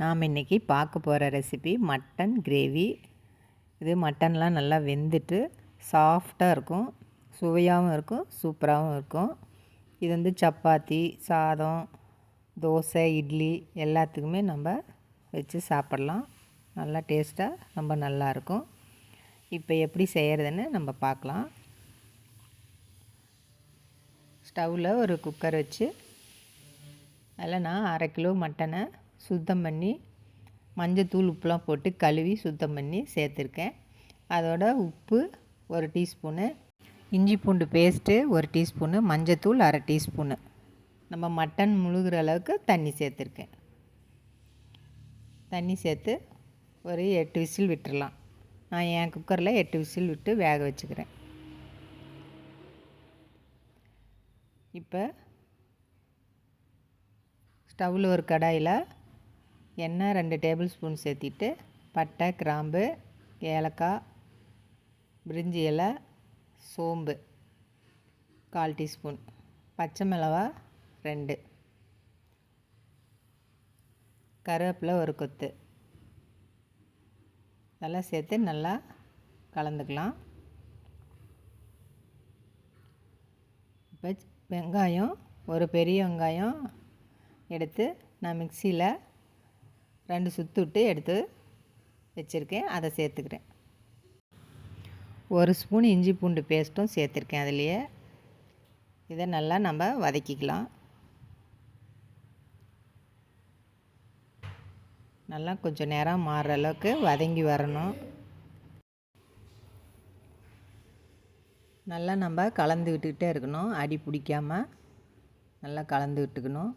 நாம் இன்றைக்கி பார்க்க போகிற ரெசிபி மட்டன் கிரேவி இது மட்டன்லாம் நல்லா வெந்துட்டு சாஃப்டாக இருக்கும் சுவையாகவும் இருக்கும் சூப்பராகவும் இருக்கும். இது வந்து சப்பாத்தி சாதம் தோசை இட்லி எல்லாத்துக்குமே நம்ம வச்சு சாப்பிட்லாம். நல்லா டேஸ்ட்டாக ரொம்ப நல்லாயிருக்கும் இப்போ எப்படி செய்கிறதுன்னு நம்ம பார்க்கலாம். ஸ்டவ்வில் ஒரு குக்கர் வச்சு அதில் நான் அரை கிலோ மட்டனை சுத்தம் பண்ணி மஞ்சத்தூள் உப்புலாம் போட்டு கழுவி சுத்தம் பண்ணி சேர்த்துருக்கேன். அதோட உப்பு ஒரு டீஸ்பூனு இஞ்சி பூண்டு பேஸ்ட்டு ஒரு டீஸ்பூனு மஞ்சத்தூள் அரை டீஸ்பூனு. நம்ம மட்டன் முழுகிற அளவுக்கு தண்ணி சேர்த்துருக்கேன். தண்ணி சேர்த்து ஒரு எட்டு விசில் விட்டுடலாம் நான் என் குக்கரில் எட்டு விசில் விட்டு வேக வச்சுக்கிறேன். இப்போ ஸ்டவ்வில் ஒரு கடாயில் எண்ணெய் ரெண்டு டேபிள் ஸ்பூன் சேர்த்திட்டு பட்டை கிராம்பு ஏலக்காய் பிரிஞ்சி இலை சோம்பு கால் டீஸ்பூன் பச்சை மிளகா ரெண்டு கருவேப்பிலை ஒரு கொத்து. இதெல்லாம் சேர்த்து நல்லா கலந்துக்கலாம். இப்போ வெங்காயம் ஒரு பெரிய வெங்காயம் எடுத்து நான் மிக்சியில் ரெண்டு சுற்று விட்டு எடுத்து வச்சுருக்கேன். அதை சேர்த்துக்கிறேன். ஒரு ஸ்பூன் இஞ்சி பூண்டு பேஸ்ட்டும் சேர்த்துருக்கேன் அதுலேயே. இதை நல்லா நம்ம வதக்கிக்கலாம். நல்லா கொஞ்சம் நேரம் மாறுற அளவுக்கு வதங்கி வரணும். நல்லா நம்ம கலந்து விட்டுக்கிட்டே இருக்கணும். அடி பிடிக்காமல் நல்லா கலந்து விட்டுக்கணும்.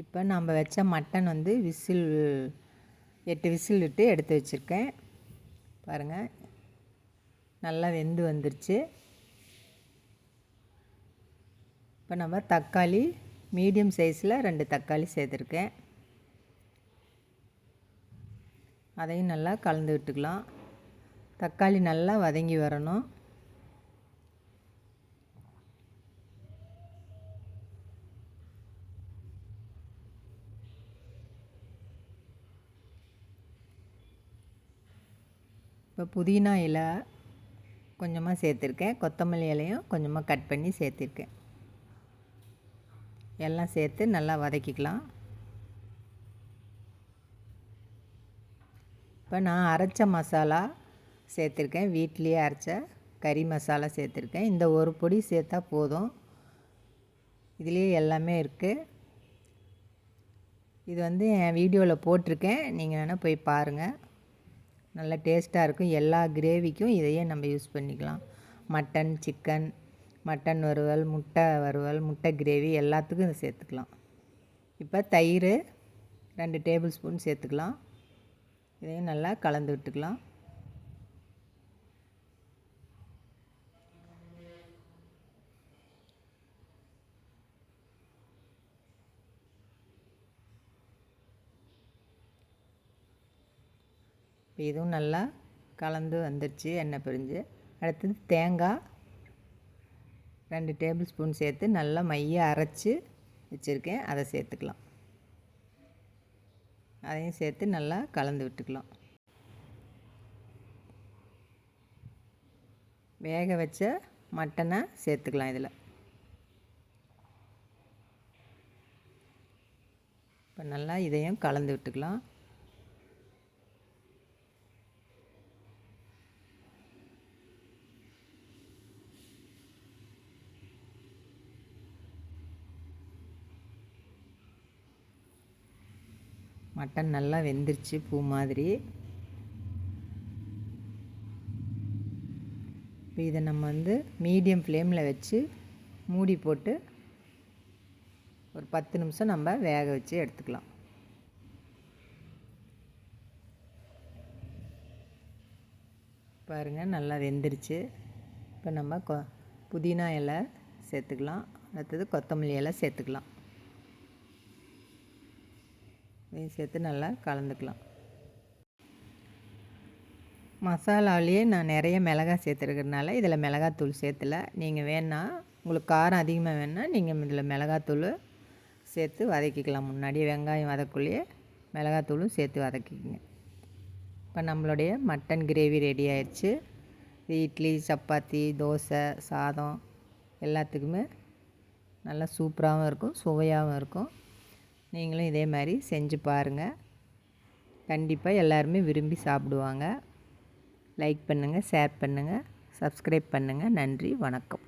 இப்போ நம்ம வச்ச மட்டன் வந்து விசில் எட்டு விசில் விட்டு எடுத்து வச்சுருக்கேன். பாருங்கள் நல்லா வெந்து வந்துருச்சு. இப்போ நம்ம தக்காளி மீடியம் சைஸில் ரெண்டு தக்காளி சேர்த்துருக்கேன். அதையும் நல்லா கலந்து விட்டுக்கலாம். தக்காளி நல்லா வதங்கி வரணும். இப்போ புதினா இலை கொஞ்சமாக சேர்த்துருக்கேன். கொத்தமல்லி இலையும் கொஞ்சமாக கட் பண்ணி சேர்த்துருக்கேன். எல்லாம் சேர்த்து நல்லா வதக்கிக்கலாம். இப்போ நான் அரைச்ச மசாலா சேர்த்துருக்கேன். வீட்லேயே அரைச்ச கறி மசாலா சேர்த்துருக்கேன். இந்த ஒரு பொடி சேர்த்தா போதும். இதுலேயே எல்லாமே இருக்குது இது வந்து என் வீடியோவில் போட்டிருக்கேன். நீங்கள் வேணால் போய் பாருங்கள். நல்ல டேஸ்ட்டாக இருக்கும். எல்லா கிரேவிக்கும் இதையே நம்ம யூஸ் பண்ணிக்கலாம். மட்டன் சிக்கன் மட்டன் வறுவல் முட்டை வறுவல் முட்டை கிரேவி எல்லாத்துக்கும் இதை சேர்த்துக்கலாம். இப்போ தயிர் ரெண்டு டேபிள் ஸ்பூன் சேர்த்துக்கலாம். இதையும் நல்லா கலந்து விட்டுக்கலாம். இப்போ இதுவும் நல்லா கலந்து வந்துடுச்சு எண்ணெய் பிரிஞ்சு. அடுத்தது தேங்காய். ரெண்டு டேபிள் ஸ்பூன் சேர்த்து நல்லா மைய அரைச்சி வச்சுருக்கேன். அதை சேர்த்துக்கலாம். அதையும் சேர்த்து நல்லா கலந்து விட்டுக்கலாம். வேக வச்ச மட்டனை சேர்த்துக்கலாம் இதில். இப்போ நல்லா இதையும் கலந்து விட்டுக்கலாம். மட்டன் நல்லா வெந்துருச்சு பூ மாதிரி. இப்போ இதை நம்ம வந்து மீடியம் ஃப்ளேமில் வச்சு மூடி போட்டு ஒரு பத்து நிமிஷம் நம்ம வேக வச்சு எடுத்துக்கலாம். பாருங்கள் நல்லா வெந்துருச்சு. இப்போ நம்ம கொ புதினா இலை சேர்த்துக்கலாம். அடுத்தது கொத்தமல்லி இலை சேர்த்துக்கலாம். இதையும் சேர்த்து நல்லா கலந்துக்கலாம். மசாலாலேயே நான் நிறைய மிளகாய் சேர்த்துருக்கிறதுனால இதில் மிளகாத்தூள் சேர்த்துல. நீங்கள் வேணால் உங்களுக்கு காரம் அதிகமாக வேணால் நீங்கள் இதில் மிளகாத்தூள் சேர்த்து வதக்கிக்கலாம். முன்னாடியே வெங்காயம் வதக்குள்ளேயே மிளகாத்தூளும் சேர்த்து வதக்கிக்கங்க. இப்போ நம்மளுடைய மட்டன் கிரேவி ரெடி ஆயிடுச்சு. இது இட்லி சப்பாத்தி தோசை சாதம் எல்லாத்துக்குமே நல்லா சூப்பராகவும் இருக்கும் சுவையாகவும் இருக்கும். நீங்களும் இதே மாதிரி செஞ்சு பாருங்கள் கண்டிப்பாக எல்லாருமே விரும்பி சாப்பிடுவாங்க. லைக் பண்ணுங்கள் ஷேர் பண்ணுங்கள் சப்ஸ்கிரைப் பண்ணுங்கள் நன்றி வணக்கம்.